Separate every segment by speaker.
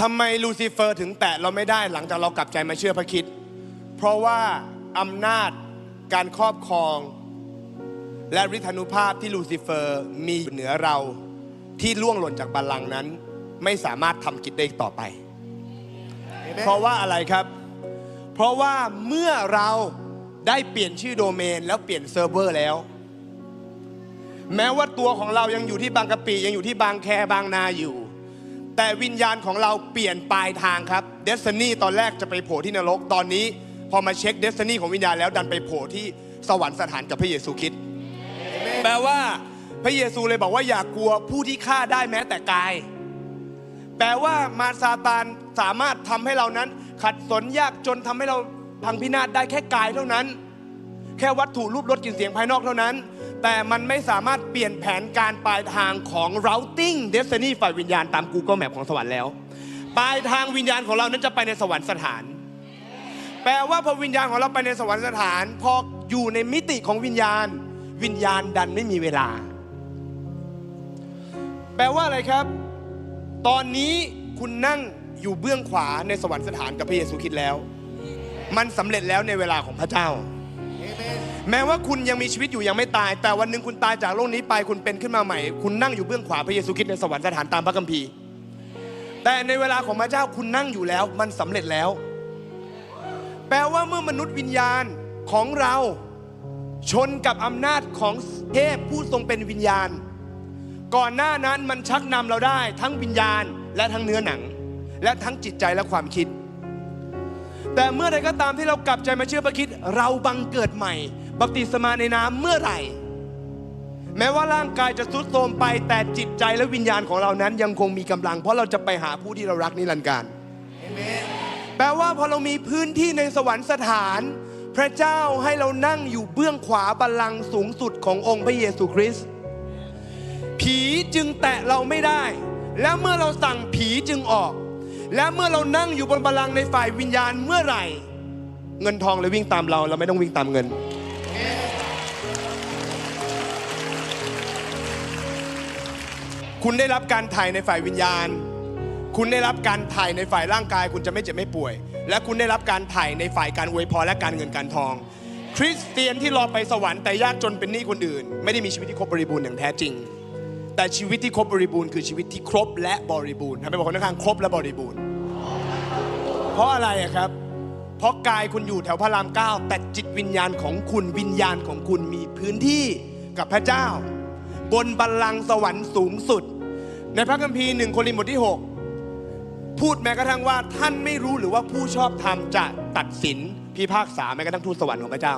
Speaker 1: ทำไมลูซิเฟอร์ถึงแตะเราไม่ได้หลังจากเรากลับใจมาเชื่อพระคิด เพราะว่าอำนาจการครอบครอง และฤทธานุภาพที่ลูซิเฟอร์มีเหนือเราที่ล่วงหล่นจากบัลลังก์นั้น ไม่สามารถทำกิจได้อีกต่อไป เพราะว่าอะไรครับ เพราะว่าเมื่อเราได้เปลี่ยนชื่อโดเมน แล้วเปลี่ยนเซิร์ฟเวอร์แล้ว แม้ว่าตัวของเรายังอยู่ที่บางกะปิยังอยู่ที่บางแคบางนาอยู่ แต่วิญญาณของเราเปลี่ยนปลายทางครับเดสนีตอนแรกจะไปโผล่ที่นรกตอนนี้ พอมาเช็คเดสนีของวิญญาณแล้วดันไปโผล่ที่สวรรค์สถานกับพระเยซูคริสต์แปลว่าพระเยซูเลยบอกว่าอย่ากลัวผู้ที่ฆ่าได้แม้แต่กาย แปลว่ามารซาตานสามารถทำให้เรานั้น ขัดสนยากจนทำให้เราพังพินาศได้แค่กายเท่านั้น แค่วัตถุรูปรสกลิ่นเสียงภายนอกเท่านั้น แต่มันไม่สามารถเปลี่ยนแผนการปลายทางของ routing destiny ฝ่ายวิญญาณตาม Google Map ของสวรรค์แล้ว ปลายทางวิญญาณของเรานั้นจะไปในสวรรค์สถาน แปลว่าพอวิญญาณของเราไปในสวรรค์สถาน พออยู่ในมิติของวิญญาณ วิญญาณดันไม่มีเวลา แปลว่าอะไรครับ ตอนนี้คุณนั่งอยู่เบื้องขวาในสวรรค์สถานกับพระเยซูคริสต์แล้ว มันสำเร็จแล้วในเวลาของพระเจ้า แม้ว่าคุณยังมีชีวิตอยู่ยังไม่ตาย แต่วันหนึ่งคุณตายจากโลกนี้ไปคุณเป็นขึ้นมาใหม่ คุณนั่งอยู่เบื้องขวาพระเยซูคริสต์ในสวรรค์สถานตามพระคัมภีร์ แต่ในเวลาของพระเจ้าคุณนั่งอยู่แล้ว มันสำเร็จแล้ว แปลว่าเมื่อมนุษย์วิญญาณของเราชนกับอำนาจของเทพผู้ทรงเป็นวิญญาณ ก่อนหน้านั้นมันชักนำเราได้ ทั้งวิญญาณและทั้งเนื้อหนัง และทั้งจิตใจและความคิด แต่เมื่อใดก็ตามที่เรากลับใจมาเชื่อพระคิดเราบังเกิดใหม่ บัพติศมาในน้ำเมื่อไหร่ แม้ว่าร่างกายจะทรุดโทรมไปแต่จิตใจและวิญญาณของเรานั้นยังคงมีกำลัง เพราะเราจะไปหาผู้ที่เรารักนิรันดร์การแปลว่าพอเรามีพื้นที่ในสวรรค์สถาน พระเจ้าให้เรานั่งอยู่เบื้องขวาบัลลังก์สูงสุดขององค์พระเยซูคริสต์ผีจึงแตะเราไม่ได้ และเมื่อเราสั่งผีจึงออก และเมื่อเรานั่งอยู่บนบัลลังก์ในฝ่ายวิญญาณเมื่อไหร่ เงินทองเลยวิ่งตามเรา เราไม่ต้องวิ่งตามเงิน คุณได้รับการถ่ายในฝ่ายวิญญาณ คุณได้รับการถ่ายในฝ่ายร่างกาย คุณจะไม่เจ็บไม่ป่วย และคุณได้รับการถ่ายในฝ่ายการอวยพรและการเงินการทอง คริสเตียนที่รอไปสวรรค์แต่ยากจนเป็นหนี้คนอื่น ไม่ได้มีชีวิตที่ครบบริบูรณ์อย่างแท้จริง แต่ชีวิตที่ครบบริบูรณ์คือชีวิตที่ครบและบริบูรณ์ทำไปบอกคนข้างๆครบและบริบูรณ์ เพราะอะไรอะครับ เพราะกายคุณอยู่แถวพระรามเก้าแต่จิตวิญญาณของคุณวิญญาณของคุณมีพื้นที่กับพระเจ้า บนบัลลังก์สวรรค์สูงสุด ในพระคัมภีร์หนึ่งโครินธ์บทที่ 6 พูดแม้กระทั่งว่าท่านไม่รู้หรือว่าผู้ชอบธรรมจะตัดสินพิพากษาแม้กระทั่งทูตสวรรค์ของพระเจ้า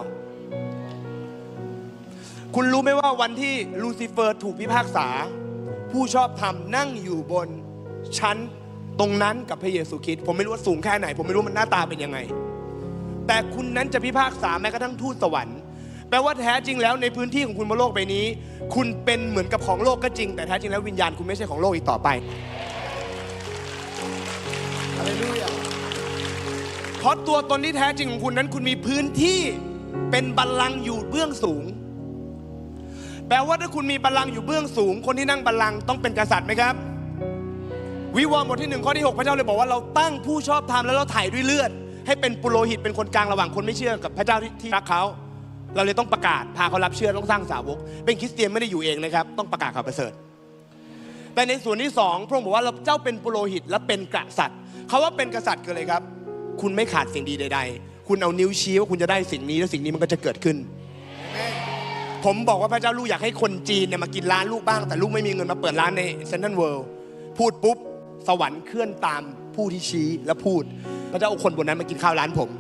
Speaker 1: คุณรู้ไหมว่าวันที่ลูซิเฟอร์ถูกพิพากษา ผู้ชอบธรรมนั่งอยู่บนชั้นตรงนั้นกับพระเยซูคริสต์ผมไม่รู้ว่าสูงแค่ไหน ผมไม่รู้มันหน้าตาเป็นยังไง แต่คุณนั้นจะพิพากษาแม้กระทั่งทูตสวรรค์ แปลว่าแท้จริงแล้วในพื้นที่ของคุณบนโลกใบนี้ คุณเป็นเหมือนกับของโลกก็จริง แต่แท้จริงแล้ววิญญาณคุณไม่ใช่ของโลกอีกต่อไปเพราะตัวตนที่แท้จริงของคุณนั้น คุณมีพื้นที่เป็นบัลลังก์อยู่เบื้องสูง แปลว่าถ้าคุณมีบัลลังก์อยู่เบื้องสูง คนที่นั่งบัลลังก์ต้องเป็นกษัตริย์ไหมครับวิวรณ์บทที่หนึ่งข้อที่ 6 พระเจ้าเลยบอกว่าเราตั้งผู้ชอบธรรมแล้วเราถ่ายด้วยเลือด ให้เป็นปุโรหิตเป็นคนกลางระหว่างคนไม่เชื่อกับพระเจ้าที่รักเขาเราเลยต้องประกาศพาเขารับเชื่อต้องสร้างสาวก เป็นคริสเตียนไม่ได้อยู่เองนะครับ ต้องประกาศข่าวประเสริฐ แต่ในส่วนที่สองพระองค์บอกว่าเราเจ้าเป็นปุโรหิตและเป็นกษัตริย์คาว่าเป็นกษัตริย์คืออะไรครับ คุณไม่ขาดสิ่งดีใด ๆ คุณเอานิ้วชี้ว่าคุณจะได้สิ่งนี้แล้วสิ่งนี้มันก็จะเกิดขึ้น ผมบอกว่าพระเจ้าลูกอยากให้คนจีนเนี่ยมากินร้านลูกบ้าง แต่ลูกไม่มีเงินมาเปิดร้านในเซนทรัลเวิลด์พูดปุ๊บสวรรค์เคลื่อนตามผู้ที่ชี้และพูด พระเจ้าเอาคนบนนั้นมากินข้าวร้านผม